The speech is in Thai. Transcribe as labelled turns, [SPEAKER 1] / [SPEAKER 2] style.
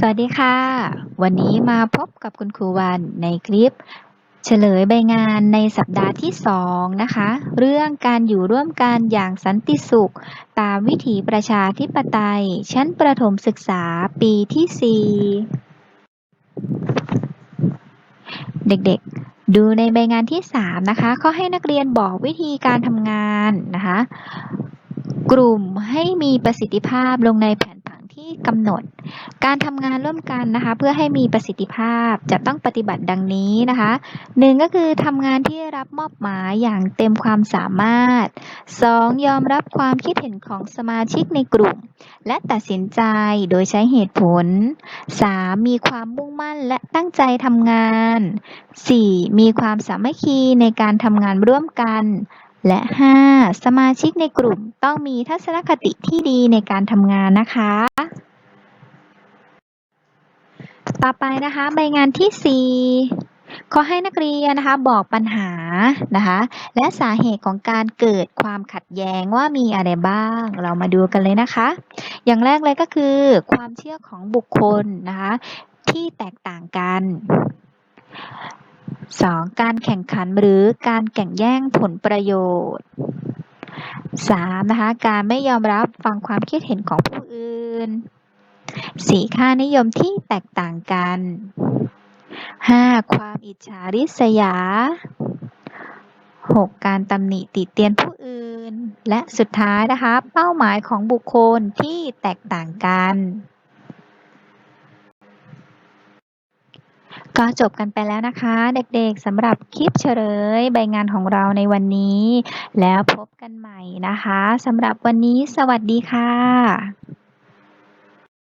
[SPEAKER 1] สวัสดีค่ะ วันนี้มาพบกับคุณครูวันในคลิป เฉลยใบงานในสัปดาห์ที่ 2 นะคะ เรื่องการอยู่ร่วมกันอย่างสันติสุข ตามวิถีประชาธิปไตย ชั้นประถมศึกษาปีที่ 4 เด็กๆ ดูในใบงานที่ 3 นะคะเขาให้นักเรียนบอกวิธีการทำงานนะคะ กลุ่มให้มีประสิทธิภาพลงในแผน ที่กำหนด การทำงานร่วมกันนะคะ เพื่อให้มีประสิทธิภาพจะต้องปฏิบัติดังนี้นะคะหนึ่งก็คือทำงานที่รับมอบหมายอย่างเต็มความสามารถ 2. ยอมรับความคิดเห็นของสมาชิกในกลุ่ม และตัดสินใจโดยใช้เหตุผล 3. มีความมุ่งมั่นและตั้งใจทำงาน 4. มีความสามัคคีในการทำงานร่วมกันและ 5. สมาชิกในกลุ่มต้องมีทัศนคติที่ดีในการทำงานนะคะ ต่อไปนะคะใบงานที่ 4 ขอให้นักเรียนนะคะบอกปัญหานะคะและสาเหตุของการเกิดความขัดแย้งว่ามีอะไรบ้าง เรามาดูกันเลยนะคะ อย่างแรกเลยก็คือความเชื่อของบุคคลนะคะที่แตกต่างกัน 2. การแข่งขันหรือการแข่งแย่งผลประโยชน์ 3. นะคะการไม่ยอมรับฟังความคิดเห็นของผู้อื่น 4. ค่านิยมที่แตกต่างกัน 5. ความอิจฉาริษยา 6. การตำหนิติเตียนผู้อื่น และสุดท้ายนะคะ เป้าหมายของบุคคลที่แตกต่างกัน ก็จบกันไปแล้วนะคะ เด็กๆสำหรับคลิปเฉลยใบงานของเราในวันนี้ แล้วพบกันใหม่นะคะสำหรับวันนี้สวัสดีค่ะ